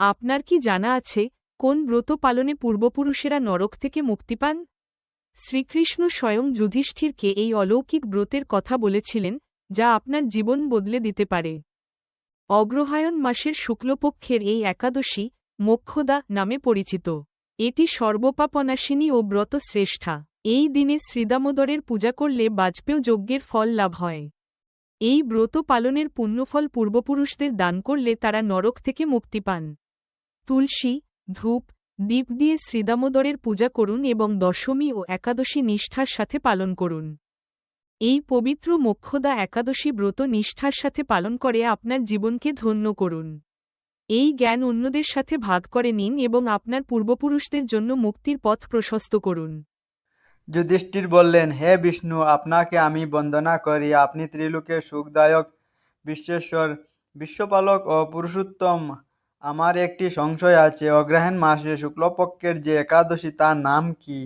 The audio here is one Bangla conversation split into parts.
আপনার কি জানা আছে, কোন ব্রত পালনে পূর্বপুরুষেরা নরক থেকে মুক্তি পান? শ্রীকৃষ্ণ স্বয়ং যুধিষ্ঠিরকে এই অলৌকিক ব্রতের কথা বলেছিলেন, যা আপনার জীবন বদলে দিতে পারে। অগ্রহায়ণ মাসের শুক্লপক্ষের এই একাদশী, মোক্ষদা নামে পরিচিত। এটি সর্বপাপনাশিনী ও ব্রত শ্রেষ্ঠা। এই দিনে শ্রীদামোদরের পূজা করলে বাজপেয় যজ্ঞের ফল লাভ হয়। এই ব্রত পালনের পুণ্যফল পূর্বপুরুষদের দান করলে তারা নরক থেকে মুক্তি পান। তুলসী, ধূপ, দীপ দিয়ে শ্রীদামোদরের পূজা করুন এবং দশমী ও একাদশী নিষ্ঠার সাথে পালন করুন। এই পবিত্র মোক্ষদা একাদশী ব্রত নিষ্ঠার সাথে পালন করে আপনার জীবনকে ধন্য করুন। এই জ্ঞান অন্যদের সাথে ভাগ করে নিন এবং আপনার পূর্বপুরুষদের জন্য মুক্তির পথ প্রশস্ত করুন। যুধিষ্ঠির বললেন, হে বিষ্ণু, আপনাকে আমি বন্দনা করি। আপনি ত্রিলোকের সুখদায়ক, বিশ্বেশ্বর, বিশ্বপালক ও পুরুষোত্তম আমার একটি সংশয় আছে। অগ্রহায়ণ মাসে শুক্লপক্ষের যে একাদশী, তার নাম কি?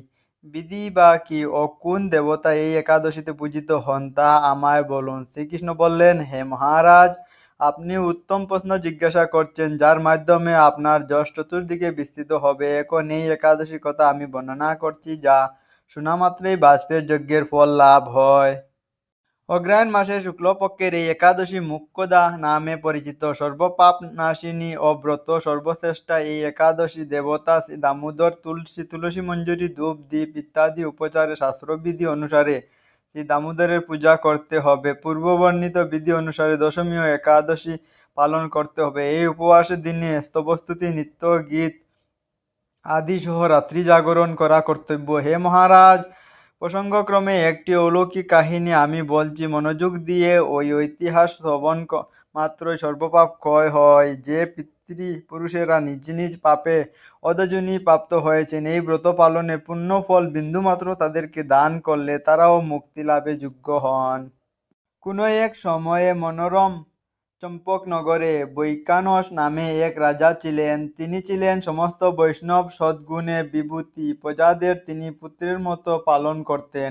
বিধি বা কি? ও কোন দেবতা এই একাদশীতে পূজিত হন, তা আমায় বলুন। শ্রীকৃষ্ণ বললেন, হে মহারাজ, আপনি উত্তম প্রশ্ন জিজ্ঞাসা করছেন, যার মাধ্যমে আপনার যশ চতুর্দিকে বিস্তৃত হবে। এখন এই একাদশী কথা আমি বর্ণনা করছি, যা শোনা মাত্রই বাজপেয়ীর যজ্ঞের ফল লাভ হয়। অগ্রহায়ণ মাসে শুক্লপক্ষের এই একাদশী মুখ্যদা নামে পরিচিত। সর্বপাপ নাশিনী ও ব্রত সর্বশ্রেষ্ঠা এই একাদশী দেবতা দামোদর তুলসী তুলসী মঞ্জুরি, ধূপ দ্বীপ ইত্যাদি উপচারে শাস্ত্রবিধি অনুসারে শ্রী দামোদরের পূজা করতে হবে। পূর্ববর্ণিত বিধি অনুসারে দশমী ও একাদশী পালন করতে হবে। এই উপবাসের দিনে স্তবস্তুতি, নৃত্য গীত আদি সহ রাত্রি জাগরণ করা কর্তব্য। হে মহারাজ প্রসঙ্গক্রমে একটি অলৌকিক কাহিনী আমি বলছি। মনোযোগ দিয়ে ওই ঐতিহাস শ্রবণ মাত্রই সর্বপাপ ক্ষয় হয়। যে পিতৃ পুরুষেরা নিজ নিজ পাপে অদজনী প্রাপ্ত হয়েছেন, এই ব্রত পালনে পুণ্যফল বিন্দুমাত্র তাদেরকে দান করলে তারাও মুক্তি লাভে যোগ্য হন। কোনো এক সময়ে মনোরম চম্পকনগরে বৈকানস নামে এক রাজা ছিলেন। তিনি ছিলেন সমস্ত বৈষ্ণব সদ্গুণে বিভূতি। প্রজাদের তিনি পুত্রের মতো পালন করতেন।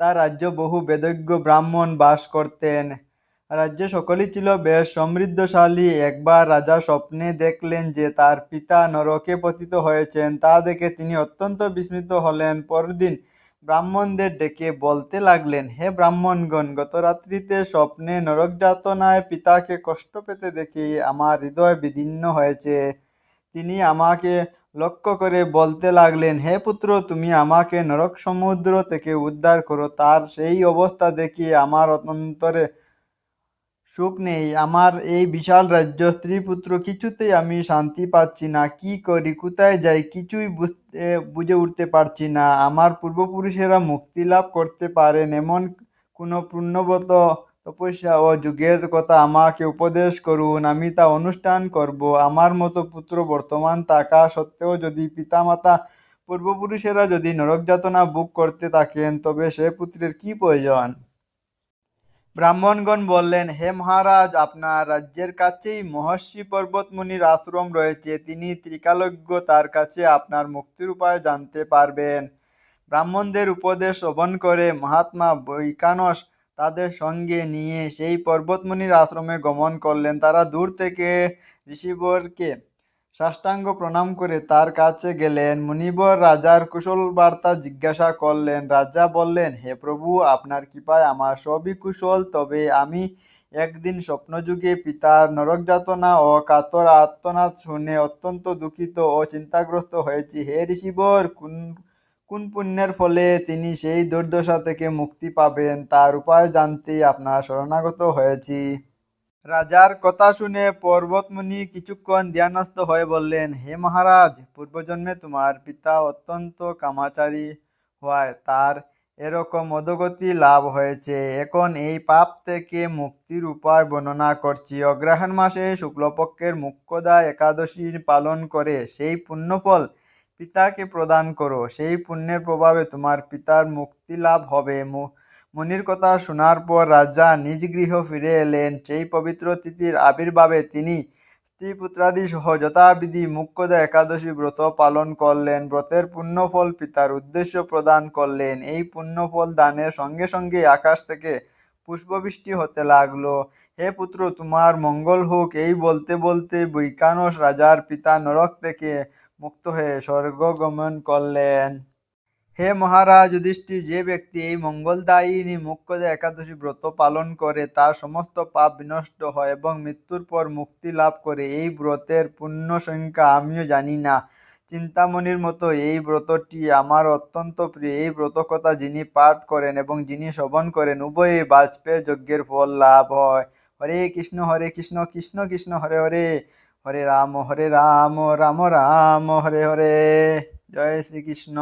তার রাজ্য বহু বেদজ্ঞ ব্রাহ্মণ বাস করতেন। রাজ্যে সকলেই ছিল বেশ সমৃদ্ধশালী। একবার রাজা স্বপ্নে দেখলেন যে তার পিতা নরকে পতিত হয়েছেন, তা দেখে তিনি অত্যন্ত বিস্মিত হলেন। পরদিন ব্রাহ্মণদের ডেকে বলতে লাগলেন, হে ব্রাহ্মণগণ গত রাত্রিতে স্বপ্নে নরক যাতনায় পিতাকে কষ্ট পেতে দেখে আমার হৃদয় বিদীর্ণ হয়েছে। তিনি আমাকে লক্ষ্য করে বলতে লাগলেন, হে পুত্র, তুমি আমাকে নরক সমুদ্র থেকে উদ্ধার করো। তার সেই অবস্থা দেখে আমার অন্তরে সুখ নেই। আমার এই বিশাল রাজ্য স্ত্রী পুত্র কিছুতেই আমি শান্তি পাচ্ছি না। কি করি? কোথায় যাই? কিছুই বুঝতে, বুঝে উঠতে পারছি না। আমার পূর্বপুরুষেরা মুক্তি লাভ করতে পারেন, এমন কোনো পূর্ণবত তপস্যা ও যুগের কথা আমাকে উপদেশ করুন। আমি তা অনুষ্ঠান করব। আমার মতো পুত্র বর্তমান থাকা সত্ত্বেও যদি পিতামাতা পূর্বপুরুষেরা যদি নরক যাতনা ভোগ করতে থাকেন, তবে সে পুত্রের কি প্রয়োজন? ব্রাহ্মণগণ বললেন, হে মহারাজ, আপনার রাজ্যের কাছেই মহর্ষি পর্বতমুনির আশ্রম রয়েছে। তিনি ত্রিকালজ্ঞ, তার কাছে আপনার মুক্তির উপায় জানতে পারবেন। ব্রাহ্মণদের উপদেশ শ্রবণ করে মহাত্মা বৈকানস তাদের সঙ্গে নিয়ে সেই পর্বতমুনির আশ্রমে গমন করলেন। তারা দূর থেকে ঋষিবরকে সাষ্টাঙ্গ প্রণাম করে তার কাছে গেলেন। মুনিবর রাজার কুশল বার্তা জিজ্ঞাসা করলেন, রাজা বললেন, হে প্রভু, আপনার কৃপায় আমার সবই কুশল, তবে আমি একদিন স্বপ্নযুগে পিতার নরক যাতনা ও কাতর আত্মনাদ শুনে অত্যন্ত দুঃখিত ও চিন্তাগ্রস্ত হয়েছি। হে ঋষিবর, কোন কোন পুণ্যের ফলে তিনি সেই দুর্দশা থেকে মুক্তি পাবেন, তার উপায় জানতে আপনার শরণাগত হয়েছি। রাজার কথা শুনে পর্বতমুনি কিছুক্ষণ ধ্যানস্থ হয়ে বললেন, হে মহারাজ, পূর্বজন্মে তোমার পিতা অত্যন্ত কামাচারী হওয়ায় তার এরকম অধগতি লাভ হয়েছে। এখন এই পাপ থেকে মুক্তির উপায় বর্ণনা করছি। অগ্রহায়ণ মাসে শুক্লপক্ষের মুখ্যদা একাদশী পালন করে, সেই পুণ্যফল পিতাকে প্রদান করো। সেই পুণ্যের প্রভাবে তোমার পিতার মুক্তি লাভ হবে। মুনির কথা শোনার পর রাজা নিজ গৃহ ফিরে এলেন। সেই পবিত্র তিথির আবির্ভাবে তিনি স্ত্রী পুত্রাদি সহ যথাবিধি মুখ্যদা একাদশী ব্রত পালন করলেন। ব্রতের পুণ্যফল পিতার উদ্দেশ্য প্রদান করলেন। এই পুণ্যফল দানের সঙ্গে সঙ্গে আকাশ থেকে পুষ্পবৃষ্টি হতে লাগল। হে পুত্র, তোমার মঙ্গল হোক, এই বলতে বলতে বৈকানস রাজার পিতা নরক থেকে মুক্ত হয়ে স্বর্গগমন করলেন। হে মহারাজ, যুধিষ্ঠির, যে ব্যক্তি এই মঙ্গলদায়িনী মুখ্যদে একাদশী ব্রত পালন করে তার সমস্ত পাপ বিনষ্ট হয় এবং মৃত্যুর পর মুক্তি লাভ করে, এই ব্রতের পূর্ণ সংখ্যা আমিও জানি না। চিন্তামণির মতো এই ব্রতটি আমার অত্যন্ত প্রিয়। এই ব্রত কথা যিনি পাঠ করেন এবং যিনি শ্রবণ করেন, উভয়ে বাজপেয়ী যজ্ঞের ফল লাভ হয়। হরে কৃষ্ণ হরে কৃষ্ণ কৃষ্ণ কৃষ্ণ, হরে হরে। হরে রাম হরে রাম রাম রাম, হরে হরে। জয় শ্রীকৃষ্ণ।